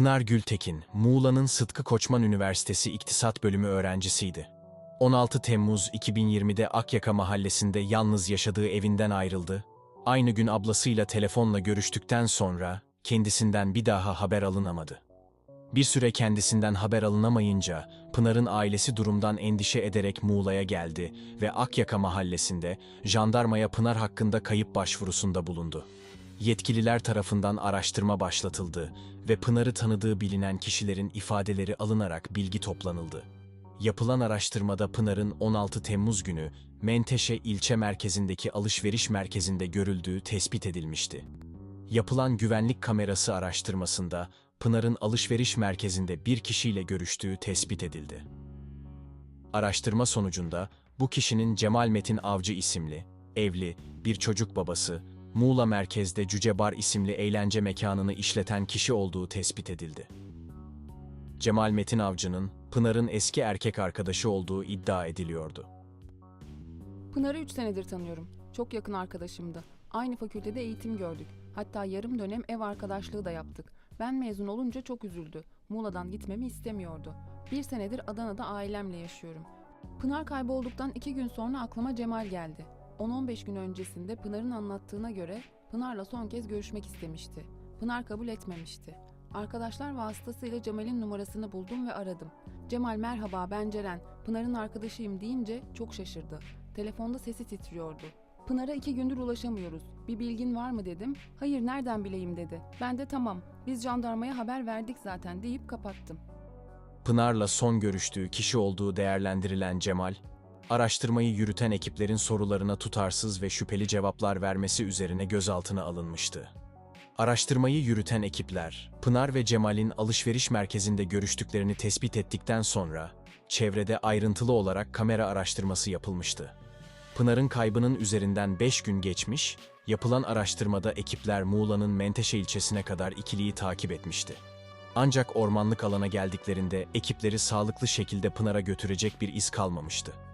Pınar Gültekin, Muğla'nın Sıtkı Koçman Üniversitesi İktisat Bölümü öğrencisiydi. 16 Temmuz 2020'de Akyaka mahallesinde yalnız yaşadığı evinden ayrıldı. Aynı gün ablasıyla telefonla görüştükten sonra kendisinden bir daha haber alınamadı. Bir süre kendisinden haber alınamayınca Pınar'ın ailesi durumdan endişe ederek Muğla'ya geldi ve Akyaka mahallesinde jandarmaya Pınar hakkında kayıp başvurusunda bulundu. Yetkililer tarafından araştırma başlatıldı ve Pınar'ı tanıdığı bilinen kişilerin ifadeleri alınarak bilgi toplanıldı. Yapılan araştırmada Pınar'ın 16 Temmuz günü Menteşe ilçe merkezindeki alışveriş merkezinde görüldüğü tespit edilmişti. Yapılan güvenlik kamerası araştırmasında Pınar'ın alışveriş merkezinde bir kişiyle görüştüğü tespit edildi. Araştırma sonucunda bu kişinin Cemal Metin Avcı isimli, evli, bir çocuk babası, Muğla merkezde Cücebar isimli eğlence mekanını işleten kişi olduğu tespit edildi. Cemal Metin Avcı'nın Pınar'ın eski erkek arkadaşı olduğu iddia ediliyordu. Pınar'ı 3 senedir tanıyorum. Çok yakın arkadaşımdı. Aynı fakültede eğitim gördük. Hatta yarım dönem ev arkadaşlığı da yaptık. Ben mezun olunca çok üzüldü. Muğla'dan gitmemi istemiyordu. Bir senedir Adana'da ailemle yaşıyorum. Pınar kaybolduktan iki gün sonra aklıma Cemal geldi. 10-15 gün öncesinde Pınar'ın anlattığına göre Pınar'la son kez görüşmek istemişti. Pınar kabul etmemişti. Arkadaşlar vasıtasıyla Cemal'in numarasını buldum ve aradım. Cemal merhaba ben Ceren, Pınar'ın arkadaşıyım deyince çok şaşırdı. Telefonda sesi titriyordu. Pınar'a iki gündür ulaşamıyoruz. Bir bilgin var mı dedim. Hayır nereden bileyim dedi. Ben de tamam biz jandarmaya haber verdik zaten deyip kapattım. Pınar'la son görüştüğü kişi olduğu değerlendirilen Cemal, araştırmayı yürüten ekiplerin sorularına tutarsız ve şüpheli cevaplar vermesi üzerine gözaltına alınmıştı. Araştırmayı yürüten ekipler, Pınar ve Cemal'in alışveriş merkezinde görüştüklerini tespit ettikten sonra, çevrede ayrıntılı olarak kamera araştırması yapılmıştı. Pınar'ın kaybının üzerinden 5 gün geçmiş, yapılan araştırmada ekipler Muğla'nın Menteşe ilçesine kadar ikiliyi takip etmişti. Ancak ormanlık alana geldiklerinde ekipleri sağlıklı şekilde Pınar'a götürecek bir iz kalmamıştı.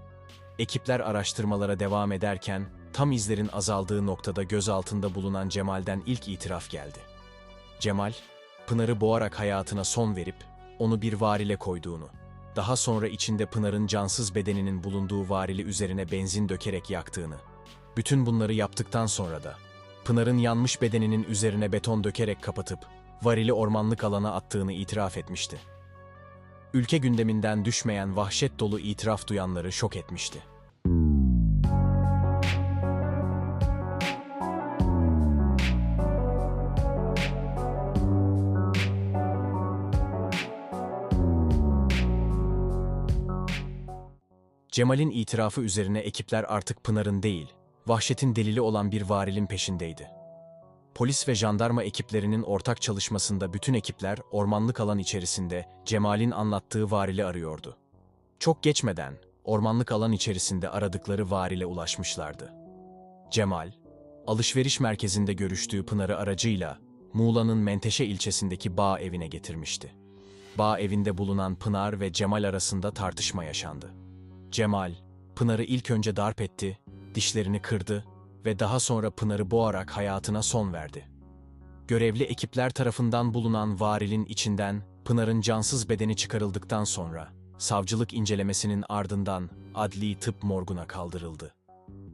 Ekipler araştırmalara devam ederken tam izlerin azaldığı noktada gözaltında bulunan Cemal'den ilk itiraf geldi. Cemal, Pınar'ı boğarak hayatına son verip onu bir varile koyduğunu, daha sonra içinde Pınar'ın cansız bedeninin bulunduğu varili üzerine benzin dökerek yaktığını, bütün bunları yaptıktan sonra da Pınar'ın yanmış bedeninin üzerine beton dökerek kapatıp varili ormanlık alana attığını itiraf etmişti. Ülke gündeminden düşmeyen vahşet dolu itiraf duyanları şok etmişti. Cemal'in itirafı üzerine ekipler artık Pınar'ın değil, vahşetin delili olan bir varilin peşindeydi. Polis ve jandarma ekiplerinin ortak çalışmasında bütün ekipler ormanlık alan içerisinde Cemal'in anlattığı varili arıyordu. Çok geçmeden ormanlık alan içerisinde aradıkları varile ulaşmışlardı. Cemal, alışveriş merkezinde görüştüğü Pınar'ı aracıyla Muğla'nın Menteşe ilçesindeki bağ evine getirmişti. Bağ evinde bulunan Pınar ve Cemal arasında tartışma yaşandı. Cemal, Pınar'ı ilk önce darp etti, dişlerini kırdı ve daha sonra Pınar'ı boğarak hayatına son verdi. Görevli ekipler tarafından bulunan varilin içinden Pınar'ın cansız bedeni çıkarıldıktan sonra savcılık incelemesinin ardından adli tıp morguna kaldırıldı.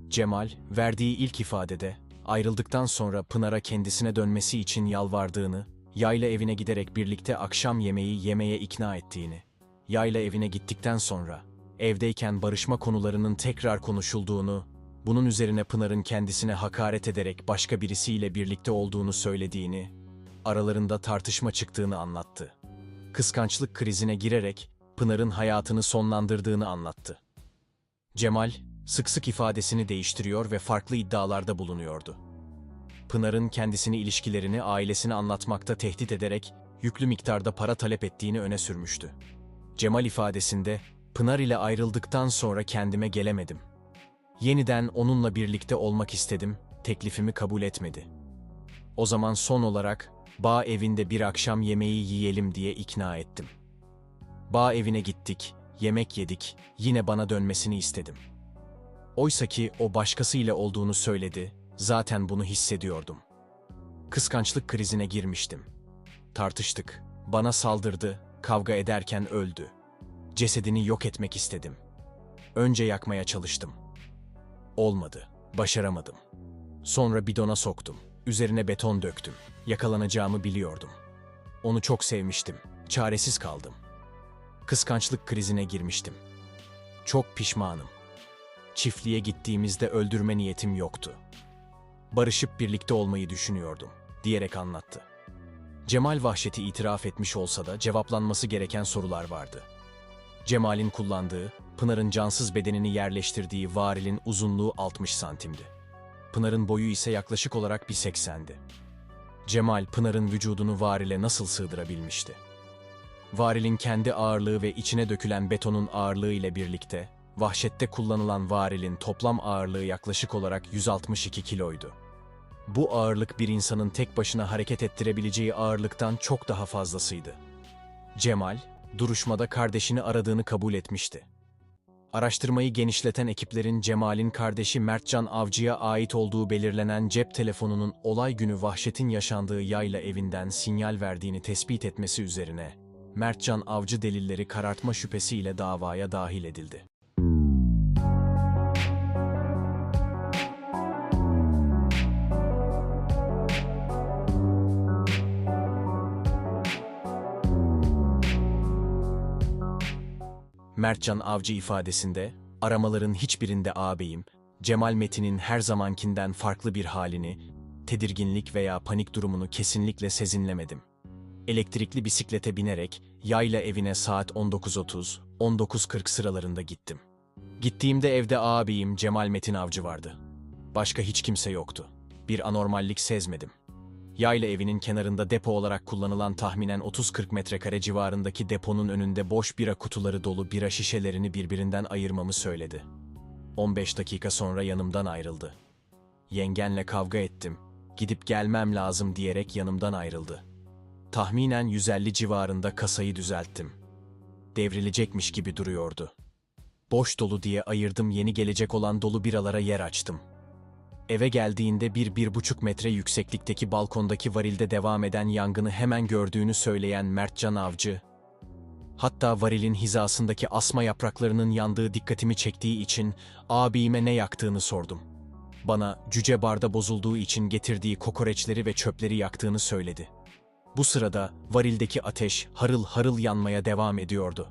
Cemal, verdiği ilk ifadede ayrıldıktan sonra Pınar'a kendisine dönmesi için yalvardığını, yayla evine giderek birlikte akşam yemeği yemeye ikna ettiğini, yayla evine gittikten sonra evdeyken barışma konularının tekrar konuşulduğunu, bunun üzerine Pınar'ın kendisine hakaret ederek başka birisiyle birlikte olduğunu söylediğini, aralarında tartışma çıktığını anlattı. Kıskançlık krizine girerek Pınar'ın hayatını sonlandırdığını anlattı. Cemal, sık sık ifadesini değiştiriyor ve farklı iddialarda bulunuyordu. Pınar'ın kendisini ilişkilerini ailesine anlatmakta tehdit ederek yüklü miktarda para talep ettiğini öne sürmüştü. Cemal ifadesinde, Pınar ile ayrıldıktan sonra kendime gelemedim. Yeniden onunla birlikte olmak istedim, teklifimi kabul etmedi. O zaman son olarak bağ evinde bir akşam yemeği yiyelim diye ikna ettim. Bağ evine gittik, yemek yedik, yine bana dönmesini istedim. Oysaki o başkasıyla olduğunu söyledi, zaten bunu hissediyordum. Kıskançlık krizine girmiştim. Tartıştık, Bana saldırdı, kavga ederken öldü. Cesedini yok etmek istedim. Önce yakmaya çalıştım. Olmadı, başaramadım. Sonra bidona soktum. Üzerine beton döktüm. Yakalanacağımı biliyordum. Onu çok sevmiştim. Çaresiz kaldım. Kıskançlık krizine girmiştim. Çok pişmanım. Çiftliğe gittiğimizde öldürme niyetim yoktu. Barışıp birlikte olmayı düşünüyordum, diyerek anlattı. Cemal vahşeti itiraf etmiş olsa da cevaplanması gereken sorular vardı. Cemal'in kullandığı, Pınar'ın cansız bedenini yerleştirdiği varilin uzunluğu 60 santimdi. Pınar'ın boyu ise yaklaşık olarak bir 80'di. Cemal, Pınar'ın vücudunu varile nasıl sığdırabilmişti? Varilin kendi ağırlığı ve içine dökülen betonun ağırlığı ile birlikte, vahşette kullanılan varilin toplam ağırlığı yaklaşık olarak 162 kiloydu. Bu ağırlık bir insanın tek başına hareket ettirebileceği ağırlıktan çok daha fazlasıydı. Cemal, duruşmada kardeşini aradığını kabul etmişti. Araştırmayı genişleten ekiplerin Cemal'in kardeşi Mertcan Avcı'ya ait olduğu belirlenen cep telefonunun olay günü vahşetin yaşandığı yayla evinden sinyal verdiğini tespit etmesi üzerine, Mertcan Avcı delilleri karartma şüphesiyle davaya dahil edildi. Mertcan Avcı ifadesinde, aramaların hiçbirinde ağabeyim, Cemal Metin'in her zamankinden farklı bir halini, tedirginlik veya panik durumunu kesinlikle sezinlemedim. Elektrikli bisiklete binerek yayla evine saat 19.30, 19.40 sıralarında gittim. Gittiğimde evde ağabeyim Cemal Metin Avcı vardı. Başka hiç kimse yoktu. Bir anormallik sezmedim. Yayla evinin kenarında depo olarak kullanılan tahminen 30-40 metrekare civarındaki deponun önünde boş bira kutuları dolu bira şişelerini birbirinden ayırmamı söyledi. 15 dakika sonra yanımdan ayrıldı. Yengenle kavga ettim. Gidip gelmem lazım diyerek yanımdan ayrıldı. Tahminen 150 civarında kasayı düzelttim. Devrilecekmiş gibi duruyordu. Boş dolu diye ayırdım yeni gelecek olan dolu biralara yer açtım. Eve geldiğinde bir bir buçuk metre yükseklikteki balkondaki varilde devam eden yangını hemen gördüğünü söyleyen Mertcan Avcı, hatta varilin hizasındaki asma yapraklarının yandığı dikkatimi çektiği için ağabeyime ne yaktığını sordum. Bana cüce barda bozulduğu için getirdiği kokoreçleri ve çöpleri yaktığını söyledi. Bu sırada varildeki ateş harıl harıl yanmaya devam ediyordu.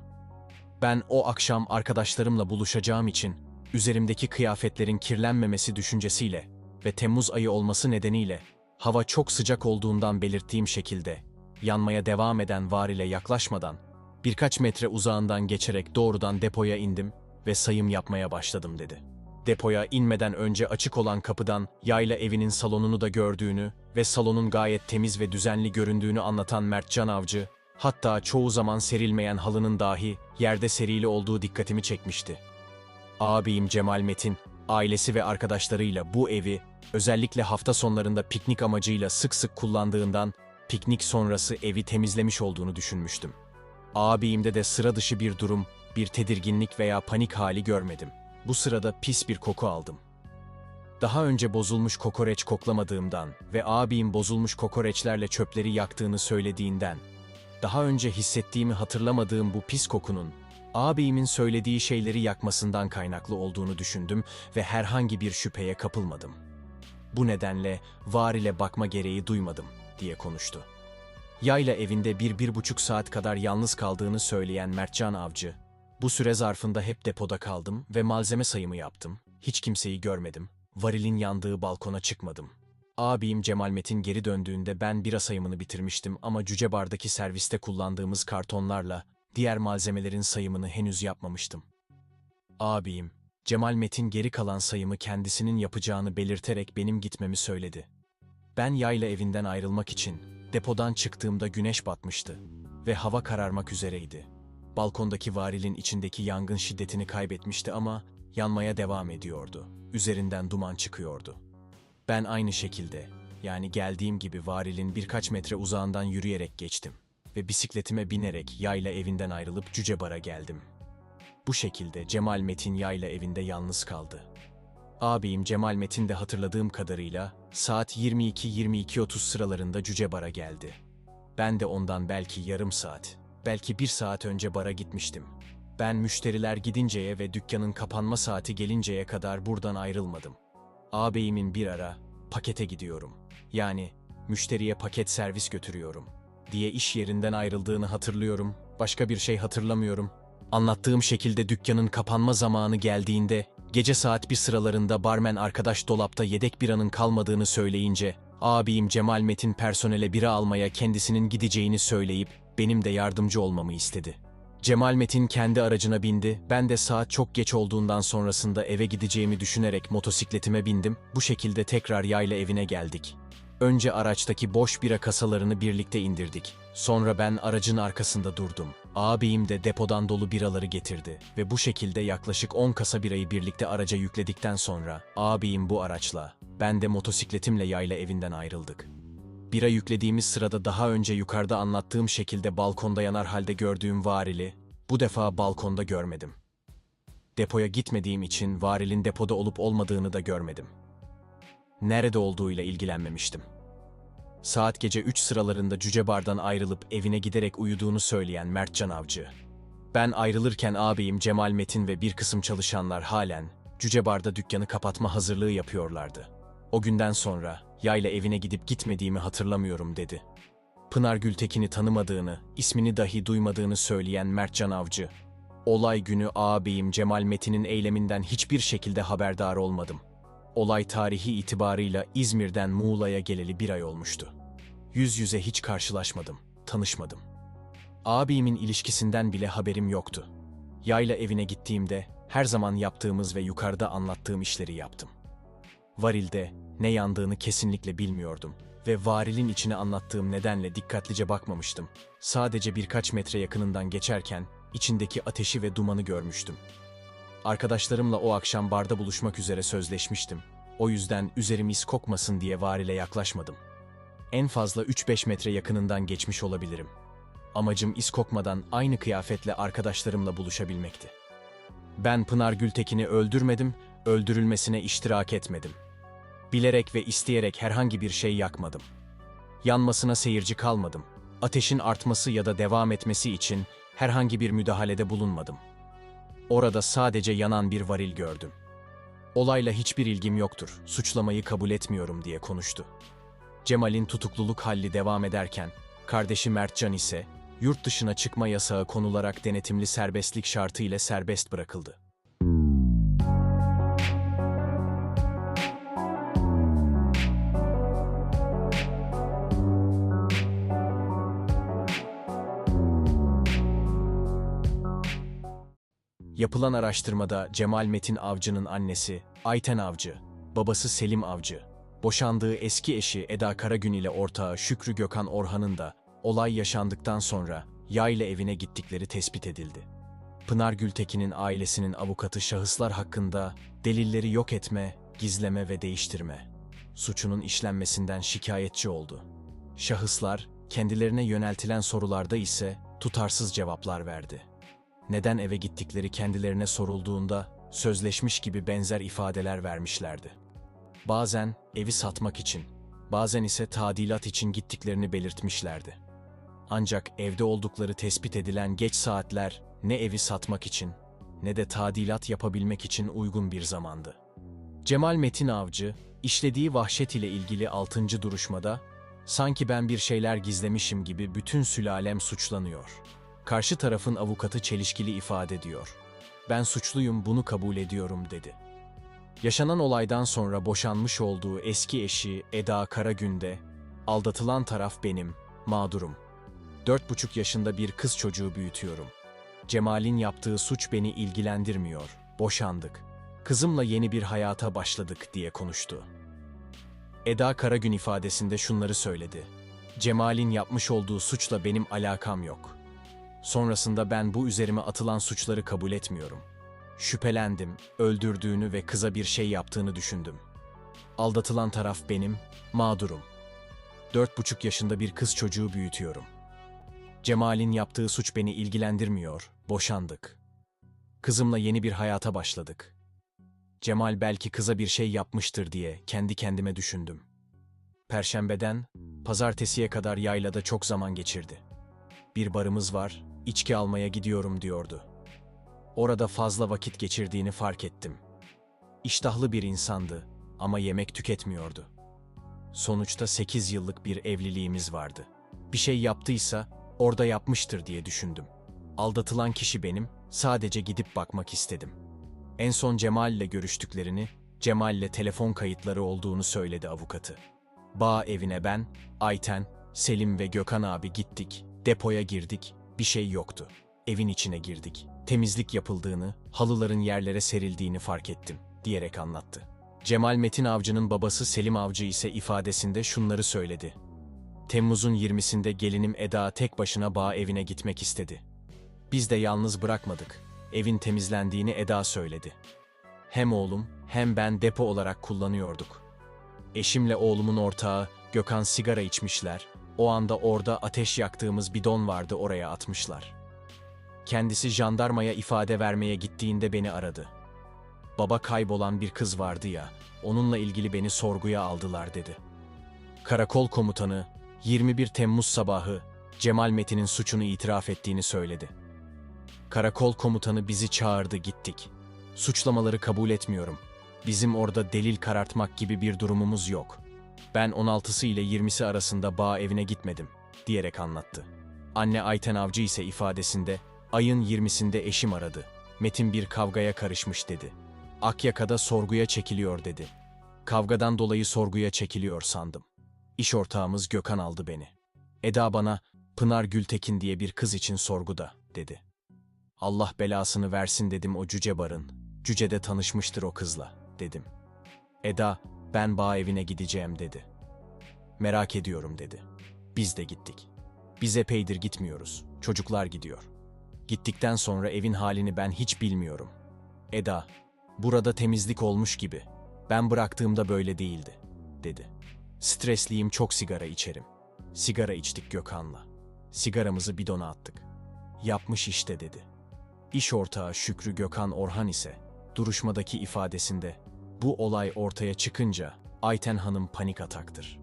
Ben o akşam arkadaşlarımla buluşacağım için üzerimdeki kıyafetlerin kirlenmemesi düşüncesiyle ve Temmuz ayı olması nedeniyle hava çok sıcak olduğundan belirttiğim şekilde yanmaya devam eden var ile yaklaşmadan birkaç metre uzağından geçerek doğrudan depoya indim ve sayım yapmaya başladım dedi. Depoya inmeden önce açık olan kapıdan yayla evinin salonunu da gördüğünü ve salonun gayet temiz ve düzenli göründüğünü anlatan Mertcan Avcı, hatta çoğu zaman serilmeyen halının dahi yerde serili olduğu dikkatimi çekmişti. Ağabeyim Cemal Metin, ailesi ve arkadaşlarıyla bu evi özellikle hafta sonlarında piknik amacıyla sık sık kullandığından piknik sonrası evi temizlemiş olduğunu düşünmüştüm. Ağabeyimde de sıra dışı bir durum, bir tedirginlik veya panik hali görmedim. Bu sırada pis bir koku aldım. Daha önce bozulmuş kokoreç koklamadığımdan ve ağabeyim bozulmuş kokoreçlerle çöpleri yaktığını söylediğinden, daha önce hissettiğimi hatırlamadığım bu pis kokunun ağabeyimin söylediği şeyleri yakmasından kaynaklı olduğunu düşündüm ve herhangi bir şüpheye kapılmadım. Bu nedenle var ile bakma gereği duymadım diye konuştu. Yayla evinde bir bir buçuk saat kadar yalnız kaldığını söyleyen Mertcan Avcı, bu süre zarfında hep depoda kaldım ve malzeme sayımı yaptım. Hiç kimseyi görmedim. Varilin yandığı balkona çıkmadım. Abim Cemal Metin geri döndüğünde ben bira sayımını bitirmiştim ama cüce bardaki serviste kullandığımız kartonlarla diğer malzemelerin sayımını henüz yapmamıştım. Abim, Cemal Metin geri kalan sayımı kendisinin yapacağını belirterek benim gitmemi söyledi. Ben yayla evinden ayrılmak için depodan çıktığımda güneş batmıştı ve hava kararmak üzereydi. Balkondaki varilin içindeki yangın şiddetini kaybetmişti ama yanmaya devam ediyordu. Üzerinden duman çıkıyordu. Ben aynı şekilde, yani geldiğim gibi varilin birkaç metre uzağından yürüyerek geçtim ve bisikletime binerek yayla evinden ayrılıp Cücebar'a geldim. Bu şekilde Cemal Metin yayla evinde yalnız kaldı. Ağabeyim Cemal Metin de hatırladığım kadarıyla saat 22-22.30 sıralarında Cücebar'a geldi. Ben de ondan belki yarım saat, belki bir saat önce bara gitmiştim. Ben müşteriler gidinceye ve dükkanın kapanma saati gelinceye kadar buradan ayrılmadım. Ağabeyimin bir ara, pakete gidiyorum. Yani müşteriye paket servis götürüyorum diye iş yerinden ayrıldığını hatırlıyorum. Başka bir şey hatırlamıyorum. Anlattığım şekilde dükkanın kapanma zamanı geldiğinde gece saat bir sıralarında barmen arkadaş dolapta yedek biranın kalmadığını söyleyince abim Cemal Metin personele bira almaya kendisinin gideceğini söyleyip benim de yardımcı olmamı istedi. Cemal Metin kendi aracına bindi, ben de saat çok geç olduğundan sonrasında eve gideceğimi düşünerek motosikletime bindim, bu şekilde tekrar yayla evine geldik. Önce araçtaki boş bira kasalarını birlikte indirdik. Sonra ben aracın arkasında durdum. Ağabeyim de depodan dolu biraları getirdi ve bu şekilde yaklaşık 10 kasa birayı birlikte araca yükledikten sonra ağabeyim bu araçla, ben de motosikletimle yayla evinden ayrıldık. Bira yüklediğimiz sırada daha önce yukarıda anlattığım şekilde balkonda yanar halde gördüğüm varili, bu defa balkonda görmedim. Depoya gitmediğim için varilin depoda olup olmadığını da görmedim. Nerede olduğuyla ilgilenmemiştim. Saat gece 3 sıralarında Cücebar'dan ayrılıp evine giderek uyuduğunu söyleyen Mertcan Avcı. Ben ayrılırken ağabeyim Cemal Metin ve bir kısım çalışanlar halen Cücebar'da dükkanı kapatma hazırlığı yapıyorlardı. O günden sonra yayla evine gidip gitmediğimi hatırlamıyorum dedi. Pınar Gültekin'i tanımadığını, ismini dahi duymadığını söyleyen Mertcan Avcı. Olay günü ağabeyim Cemal Metin'in eyleminden hiçbir şekilde haberdar olmadım. Olay tarihi itibarıyla İzmir'den Muğla'ya geleli bir ay olmuştu. Yüz yüze hiç karşılaşmadım, tanışmadım. Ağabeyimin ilişkisinden bile haberim yoktu. Yayla evine gittiğimde her zaman yaptığımız ve yukarıda anlattığım işleri yaptım. Varilde ne yandığını kesinlikle bilmiyordum ve varilin içine anlattığım nedenle dikkatlice bakmamıştım. Sadece birkaç metre yakınından geçerken içindeki ateşi ve dumanı görmüştüm. Arkadaşlarımla o akşam barda buluşmak üzere sözleşmiştim. O yüzden üzerim iz kokmasın diye varile yaklaşmadım. En fazla 3-5 metre yakınından geçmiş olabilirim. Amacım iz kokmadan aynı kıyafetle arkadaşlarımla buluşabilmekti. Ben Pınar Gültekin'i öldürmedim, öldürülmesine iştirak etmedim. Bilerek ve isteyerek herhangi bir şey yakmadım. Yanmasına seyirci kalmadım. Ateşin artması ya da devam etmesi için herhangi bir müdahalede bulunmadım. Orada sadece yanan bir varil gördüm. Olayla hiçbir ilgim yoktur, suçlamayı kabul etmiyorum diye konuştu. Cemal'in tutukluluk halli devam ederken, kardeşi Mertcan ise yurt dışına çıkma yasağı konularak denetimli serbestlik şartı ile serbest bırakıldı. Yapılan araştırmada Cemal Metin Avcı'nın annesi Ayten Avcı, babası Selim Avcı, boşandığı eski eşi Eda Karagün ile ortağı Şükrü Gökhan Orhan'ın da olay yaşandıktan sonra yayla evine gittikleri tespit edildi. Pınar Gültekin'in ailesinin avukatı şahıslar hakkında delilleri yok etme, gizleme ve değiştirme suçunun işlenmesinden şikayetçi oldu. Şahıslar kendilerine yöneltilen sorularda ise tutarsız cevaplar verdi neden eve gittikleri kendilerine sorulduğunda sözleşmiş gibi benzer ifadeler vermişlerdi. Bazen evi satmak için, bazen ise tadilat için gittiklerini belirtmişlerdi. Ancak evde oldukları tespit edilen geç saatler ne evi satmak için ne de tadilat yapabilmek için uygun bir zamandı. Cemal Metin Avcı, işlediği vahşet ile ilgili 6. duruşmada, sanki ben bir şeyler gizlemişim gibi bütün sülalem suçlanıyor. Karşı tarafın avukatı çelişkili ifade ediyor. Ben suçluyum bunu kabul ediyorum dedi. Yaşanan olaydan sonra boşanmış olduğu eski eşi Eda Karagün'de, aldatılan taraf benim, mağdurum. Dört buçuk yaşında bir kız çocuğu büyütüyorum. Cemal'in yaptığı suç beni ilgilendirmiyor, boşandık. Kızımla yeni bir hayata başladık diye konuştu. Eda Karagün ifadesinde şunları söyledi. Cemal'in yapmış olduğu suçla benim alakam yok. Sonrasında ben bu üzerime atılan suçları kabul etmiyorum. Şüphelendim, öldürdüğünü ve kıza bir şey yaptığını düşündüm. Aldatılan taraf benim, mağdurum. Dört buçuk yaşında bir kız çocuğu büyütüyorum. Cemal'in yaptığı suç beni ilgilendirmiyor, boşandık. Kızımla yeni bir hayata başladık. Cemal belki kıza bir şey yapmıştır diye kendi kendime düşündüm. Perşembeden pazartesiye kadar yaylada çok zaman geçirdi. Bir barımız var, içki almaya gidiyorum diyordu. Orada fazla vakit geçirdiğini fark ettim. İştahlı bir insandı ama yemek tüketmiyordu. Sonuçta 8 yıllık bir evliliğimiz vardı. Bir şey yaptıysa orada yapmıştır diye düşündüm. Aldatılan kişi benim, sadece gidip bakmak istedim. En son Cemal ile görüştüklerini, Cemal ile telefon kayıtları olduğunu söyledi avukatı. Bağ evine ben, Ayten, Selim ve Gökhan abi gittik. Depoya girdik, bir şey yoktu. Evin içine girdik. Temizlik yapıldığını, halıların yerlere serildiğini fark ettim, diyerek anlattı. Cemal Metin Avcı'nın babası Selim Avcı ise ifadesinde şunları söyledi. Temmuz'un 20'sinde gelinim Eda tek başına bağ evine gitmek istedi. Biz de yalnız bırakmadık. Evin temizlendiğini Eda söyledi. Hem oğlum hem ben depo olarak kullanıyorduk. Eşimle oğlumun ortağı Gökhan sigara içmişler. O anda orada ateş yaktığımız bidon vardı oraya atmışlar. Kendisi jandarmaya ifade vermeye gittiğinde beni aradı. Baba kaybolan bir kız vardı ya, onunla ilgili beni sorguya aldılar dedi. Karakol komutanı 21 Temmuz sabahı Cemal Metin'in suçunu itiraf ettiğini söyledi. Karakol komutanı bizi çağırdı gittik. Suçlamaları kabul etmiyorum. Bizim orada delil karartmak gibi bir durumumuz yok. Ben 16'sı ile 20'si arasında bağ evine gitmedim, diyerek anlattı. Anne Ayten Avcı ise ifadesinde, ayın 20'sinde eşim aradı. Metin bir kavgaya karışmış dedi. Akyaka'da sorguya çekiliyor dedi. Kavgadan dolayı sorguya çekiliyor sandım. İş ortağımız Gökhan aldı beni. Eda bana, Pınar Gültekin diye bir kız için sorguda, dedi. Allah belasını versin dedim o cüce barın. Cücede tanışmıştır o kızla, dedim. Eda, ben bağ evine gideceğim dedi. Merak ediyorum dedi. Biz de gittik. Biz epeydir gitmiyoruz. Çocuklar gidiyor. Gittikten sonra evin halini ben hiç bilmiyorum. Eda, burada temizlik olmuş gibi. Ben bıraktığımda böyle değildi, dedi. Stresliyim çok sigara içerim. Sigara içtik Gökhan'la. Sigaramızı bidona attık. Yapmış işte dedi. İş ortağı Şükrü Gökhan Orhan ise duruşmadaki ifadesinde bu olay ortaya çıkınca Ayten Hanım panik ataktır.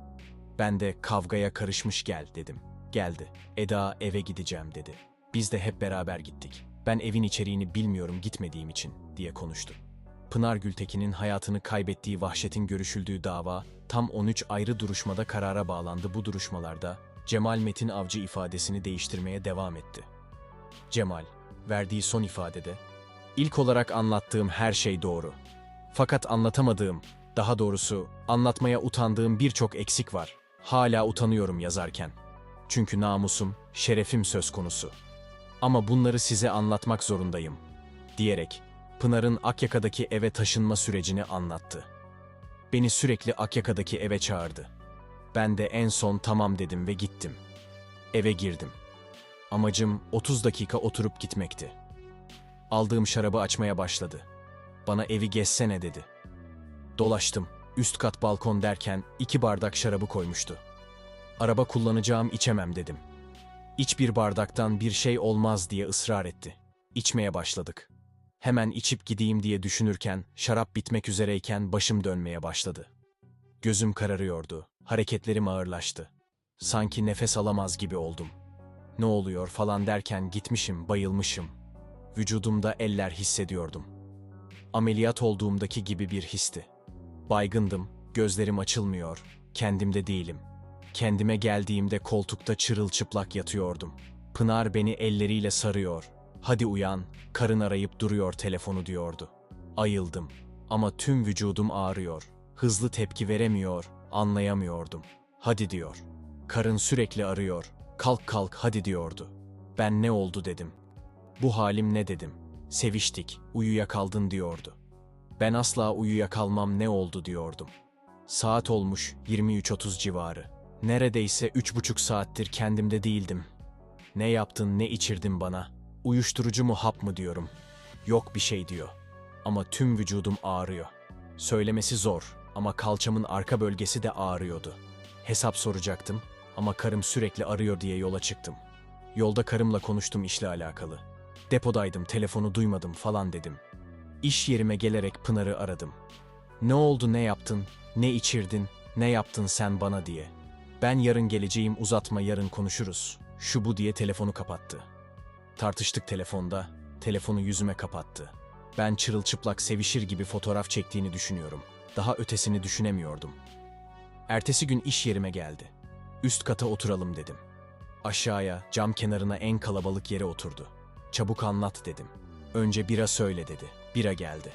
Ben de kavgaya karışmış gel dedim. Geldi. Eda eve gideceğim dedi. Biz de hep beraber gittik. Ben evin içeriğini bilmiyorum gitmediğim için diye konuştu. Pınar Gültekin'in hayatını kaybettiği vahşetin görüşüldüğü dava tam 13 ayrı duruşmada karara bağlandı. Bu duruşmalarda Cemal Metin Avcı ifadesini değiştirmeye devam etti. Cemal, verdiği son ifadede, ilk olarak anlattığım her şey doğru. Fakat anlatamadığım, daha doğrusu anlatmaya utandığım birçok eksik var. Hala utanıyorum yazarken. Çünkü namusum, şerefim söz konusu. Ama bunları size anlatmak zorundayım, diyerek Pınar'ın Akyaka'daki eve taşınma sürecini anlattı. Beni sürekli Akyaka'daki eve çağırdı. Ben de en son tamam dedim ve gittim. Eve girdim. Amacım 30 dakika oturup gitmekti. Aldığım şarabı açmaya başladı. Bana evi gezsene dedi. Dolaştım. Üst kat balkon derken iki bardak şarabı koymuştu. Araba kullanacağım içemem dedim. İç bir bardaktan bir şey olmaz diye ısrar etti. İçmeye başladık. Hemen içip gideyim diye düşünürken şarap bitmek üzereyken başım dönmeye başladı. Gözüm kararıyordu. Hareketlerim ağırlaştı. Sanki nefes alamaz gibi oldum. Ne oluyor falan derken gitmişim, bayılmışım. Vücudumda eller hissediyordum. Ameliyat olduğumdaki gibi bir histi. Baygındım, gözlerim açılmıyor, kendimde değilim. Kendime geldiğimde koltukta çırılçıplak yatıyordum. Pınar beni elleriyle sarıyor. Hadi uyan, karın arayıp duruyor telefonu diyordu. Ayıldım ama tüm vücudum ağrıyor. Hızlı tepki veremiyor, anlayamıyordum. Hadi diyor. Karın sürekli arıyor. Kalk kalk hadi diyordu. Ben ne oldu dedim. Bu halim ne dedim. Seviştik, uyuyakaldın diyordu. Ben asla uyuyakalmam ne oldu diyordum. Saat olmuş 23.30 civarı. Neredeyse üç buçuk saattir kendimde değildim. Ne yaptın ne içirdin bana? Uyuşturucu mu hap mı diyorum. Yok bir şey diyor. Ama tüm vücudum ağrıyor. Söylemesi zor ama kalçamın arka bölgesi de ağrıyordu. Hesap soracaktım ama karım sürekli arıyor diye yola çıktım. Yolda karımla konuştum işle alakalı. Depodaydım, telefonu duymadım falan dedim. İş yerime gelerek Pınar'ı aradım. Ne oldu, ne yaptın, ne içirdin, Ne yaptın sen bana diye. Ben yarın geleceğim uzatma yarın konuşuruz. Şu bu diye telefonu kapattı. Tartıştık telefonda. Telefonu yüzüme kapattı. Ben çırılçıplak sevişir gibi fotoğraf çektiğini düşünüyorum. Daha ötesini düşünemiyordum. Ertesi gün iş yerime geldi. Üst kata oturalım dedim. Aşağıya, cam kenarına en kalabalık yere oturdu. Çabuk anlat dedim. Önce bira söyle dedi. Bira geldi.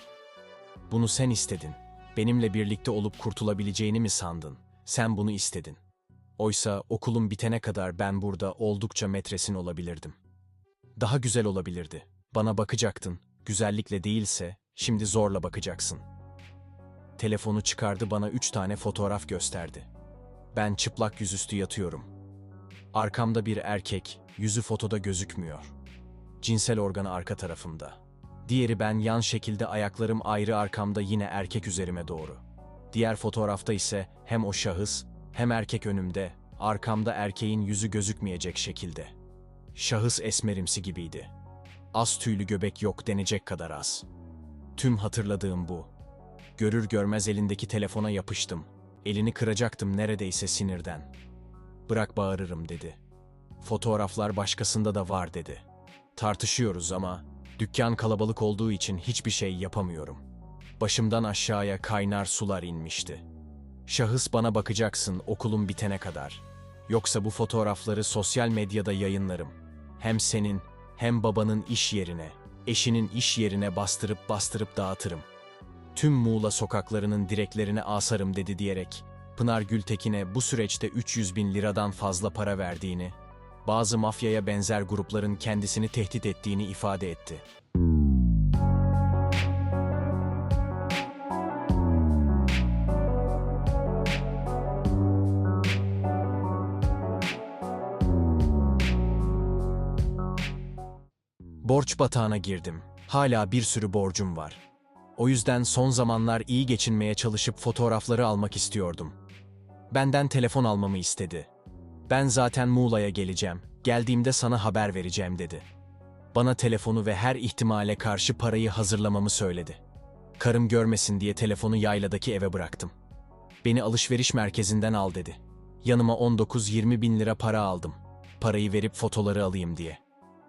Bunu sen istedin. Benimle birlikte olup kurtulabileceğini mi sandın? Sen bunu istedin. Oysa okulum bitene kadar ben burada oldukça metresin olabilirdim. Daha güzel olabilirdi. Bana bakacaktın. Güzellikle değilse şimdi zorla bakacaksın. Telefonu çıkardı bana üç tane fotoğraf gösterdi. Ben çıplak yüzüstü yatıyorum. Arkamda bir erkek, yüzü fotoda gözükmüyor. Cinsel organı arka tarafımda. Diğeri ben yan şekilde ayaklarım ayrı arkamda yine erkek üzerime doğru. Diğer fotoğrafta ise hem o şahıs hem erkek önümde, arkamda erkeğin yüzü gözükmeyecek şekilde. Şahıs esmerimsi gibiydi. Az tüylü göbek yok denecek kadar az. Tüm hatırladığım bu. Görür görmez elindeki telefona yapıştım. Elini kıracaktım neredeyse sinirden. Bırak bağırırım dedi. Fotoğraflar başkasında da var dedi. Tartışıyoruz ama dükkan kalabalık olduğu için hiçbir şey yapamıyorum. Başımdan aşağıya kaynar sular inmişti. Şahıs bana bakacaksın okulum bitene kadar. Yoksa bu fotoğrafları sosyal medyada yayınlarım. Hem senin hem babanın iş yerine, eşinin iş yerine bastırıp bastırıp dağıtırım. Tüm Muğla sokaklarının direklerine asarım dedi diyerek Pınar Gültekin'e bu süreçte 300 bin liradan fazla para verdiğini, bazı mafyaya benzer grupların kendisini tehdit ettiğini ifade etti. Borç batağına girdim. Hala bir sürü borcum var. O yüzden son zamanlar iyi geçinmeye çalışıp fotoğrafları almak istiyordum. Benden telefon almamı istedi. Ben zaten Muğla'ya geleceğim. Geldiğimde sana haber vereceğim dedi. Bana telefonu ve her ihtimale karşı parayı hazırlamamı söyledi. Karım görmesin diye telefonu yayladaki eve bıraktım. Beni alışveriş merkezinden al dedi. Yanıma 19-20 bin lira para aldım. Parayı verip fotoları alayım diye.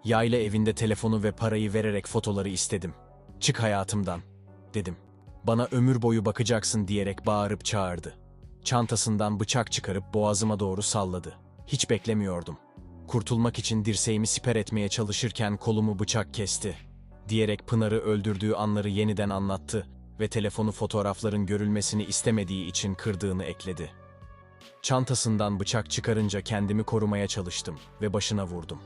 Yayla evinde telefonu ve parayı vererek fotoları istedim. Çık hayatımdan, dedim. Bana ömür boyu bakacaksın diyerek bağırıp çağırdı. Çantasından bıçak çıkarıp boğazıma doğru salladı. Hiç beklemiyordum. Kurtulmak için dirseğimi siper etmeye çalışırken kolumu bıçak kesti. Diyerek Pınar'ı öldürdüğü anları yeniden anlattı ve telefonu fotoğrafların görülmesini istemediği için kırdığını ekledi. Çantasından bıçak çıkarınca kendimi korumaya çalıştım ve başına vurdum.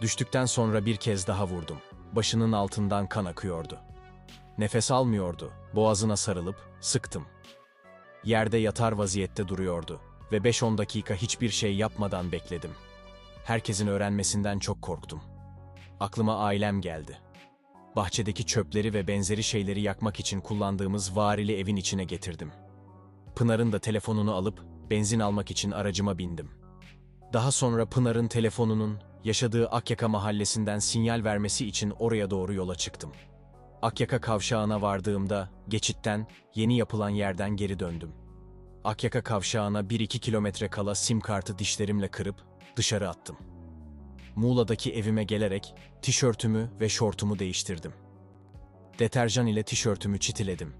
Düştükten sonra bir kez daha vurdum. Başının altından kan akıyordu. Nefes almıyordu. Boğazına sarılıp sıktım. Yerde yatar vaziyette duruyordu ve 5-10 dakika hiçbir şey yapmadan bekledim. Herkesin öğrenmesinden çok korktum. Aklıma ailem geldi. Bahçedeki çöpleri ve benzeri şeyleri yakmak için kullandığımız varili evin içine getirdim. Pınar'ın da telefonunu alıp benzin almak için aracıma bindim. Daha sonra Pınar'ın telefonunun yaşadığı Akyaka mahallesinden sinyal vermesi için oraya doğru yola çıktım. Akyaka kavşağına vardığımda geçitten yeni yapılan yerden geri döndüm. Akyaka kavşağına 1-2 kilometre kala sim kartı dişlerimle kırıp dışarı attım. Muğla'daki evime gelerek tişörtümü ve şortumu değiştirdim. Deterjan ile tişörtümü çitiledim.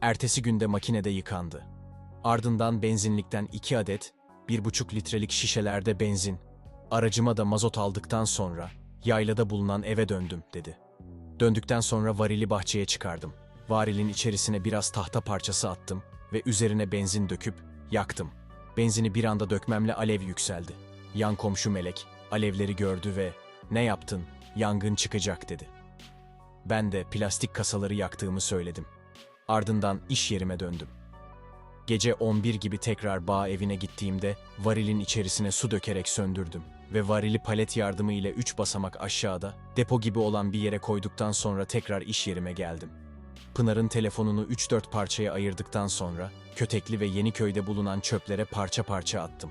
Ertesi günde makinede yıkandı. Ardından benzinlikten 2 adet 1,5 litrelik şişelerde benzin, aracıma da mazot aldıktan sonra yaylada bulunan eve döndüm dedi. Döndükten sonra varili bahçeye çıkardım. Varilin içerisine biraz tahta parçası attım ve üzerine benzin döküp yaktım. Benzini bir anda dökmemle alev yükseldi. Yan komşu Melek alevleri gördü ve "Ne yaptın? Yangın çıkacak." dedi. Ben de plastik kasaları yaktığımı söyledim. Ardından iş yerime döndüm. Gece 11 gibi tekrar bağ evine gittiğimde varilin içerisine su dökerek söndürdüm ve varili palet yardımı ile 3 basamak aşağıda depo gibi olan bir yere koyduktan sonra tekrar iş yerime geldim. Pınar'ın telefonunu 3-4 parçaya ayırdıktan sonra Kötekli ve Yeniköy'de bulunan çöplere parça parça attım.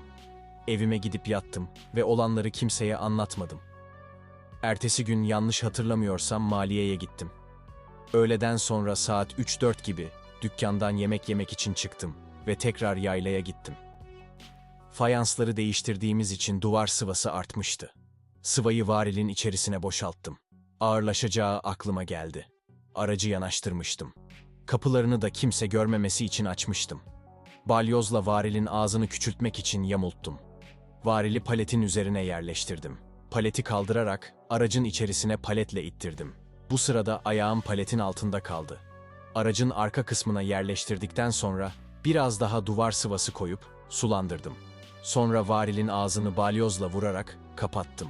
Evime gidip yattım ve olanları kimseye anlatmadım. Ertesi gün yanlış hatırlamıyorsam maliyeye gittim. Öğleden sonra saat 3-4 gibi dükkandan yemek yemek için çıktım ve tekrar yaylaya gittim. Fayansları değiştirdiğimiz için duvar sıvası artmıştı. Sıvayı varilin içerisine boşalttım. Ağırlaşacağı aklıma geldi. Aracı yanaştırmıştım. Kapılarını da kimse görmemesi için açmıştım. Balyozla varilin ağzını küçültmek için yamulttum. Varili paletin üzerine yerleştirdim. Paleti kaldırarak aracın içerisine paletle ittirdim. Bu sırada ayağım paletin altında kaldı. Aracın arka kısmına yerleştirdikten sonra biraz daha duvar sıvası koyup sulandırdım. Sonra varilin ağzını balyozla vurarak kapattım.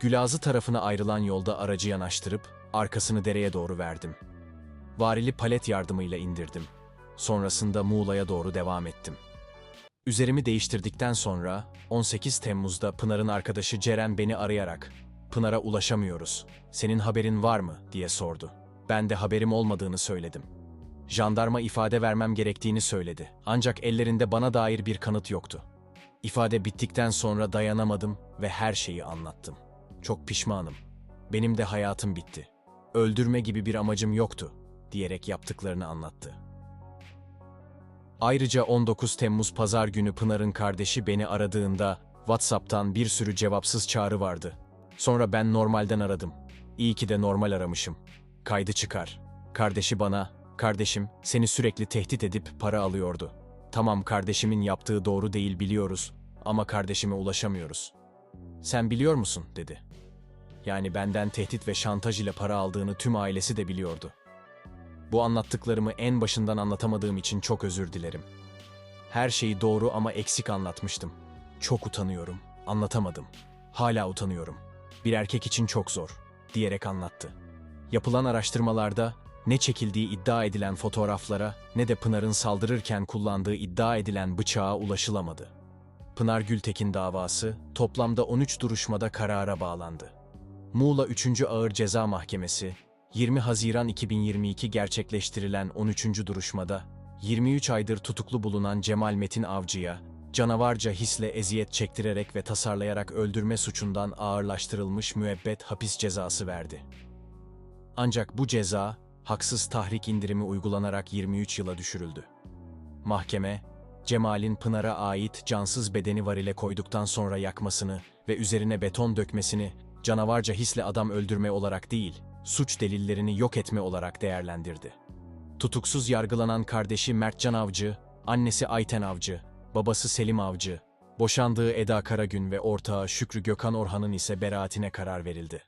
Gülazı tarafına ayrılan yolda aracı yanaştırıp arkasını dereye doğru verdim. Varili palet yardımıyla indirdim. Sonrasında Muğla'ya doğru devam ettim. Üzerimi değiştirdikten sonra 18 Temmuz'da Pınar'ın arkadaşı Ceren beni arayarak "Pınar'a ulaşamıyoruz. Senin haberin var mı?" diye sordu. Ben de haberim olmadığını söyledim. Jandarma ifade vermem gerektiğini söyledi. Ancak ellerinde bana dair bir kanıt yoktu. İfade bittikten sonra dayanamadım ve her şeyi anlattım. Çok pişmanım. Benim de hayatım bitti. Öldürme gibi bir amacım yoktu diyerek yaptıklarını anlattı. Ayrıca 19 Temmuz pazar günü Pınar'ın kardeşi beni aradığında WhatsApp'tan bir sürü cevapsız çağrı vardı. Sonra ben normalden aradım. İyi ki de normal aramışım. Kaydı çıkar. Kardeşi bana, kardeşim seni sürekli tehdit edip para alıyordu. Tamam kardeşimin yaptığı doğru değil biliyoruz ama kardeşime ulaşamıyoruz. Sen biliyor musun dedi. Yani benden tehdit ve şantaj ile para aldığını tüm ailesi de biliyordu. Bu anlattıklarımı en başından anlatamadığım için çok özür dilerim. Her şeyi doğru ama eksik anlatmıştım. Çok utanıyorum. Anlatamadım. Hala utanıyorum. Bir erkek için çok zor, diyerek anlattı. Yapılan araştırmalarda ne çekildiği iddia edilen fotoğraflara ne de Pınar'ın saldırırken kullandığı iddia edilen bıçağa ulaşılamadı. Pınar Gültekin davası toplamda 13 duruşmada karara bağlandı. Muğla 3. Ağır Ceza Mahkemesi 20 Haziran 2022 gerçekleştirilen 13. duruşmada 23 aydır tutuklu bulunan Cemal Metin Avcı'ya canavarca hisle eziyet çektirerek ve tasarlayarak öldürme suçundan ağırlaştırılmış müebbet hapis cezası verdi. Ancak bu ceza haksız tahrik indirimi uygulanarak 23 yıla düşürüldü. Mahkeme, Cemal'in Pınar'a ait cansız bedeni varile koyduktan sonra yakmasını ve üzerine beton dökmesini canavarca hisle adam öldürme olarak değil, suç delillerini yok etme olarak değerlendirdi. Tutuksuz yargılanan kardeşi Mertcan Avcı, annesi Ayten Avcı, babası Selim Avcı, boşandığı Eda Karagün ve ortağı Şükrü Gökhan Orhan'ın ise beraatine karar verildi.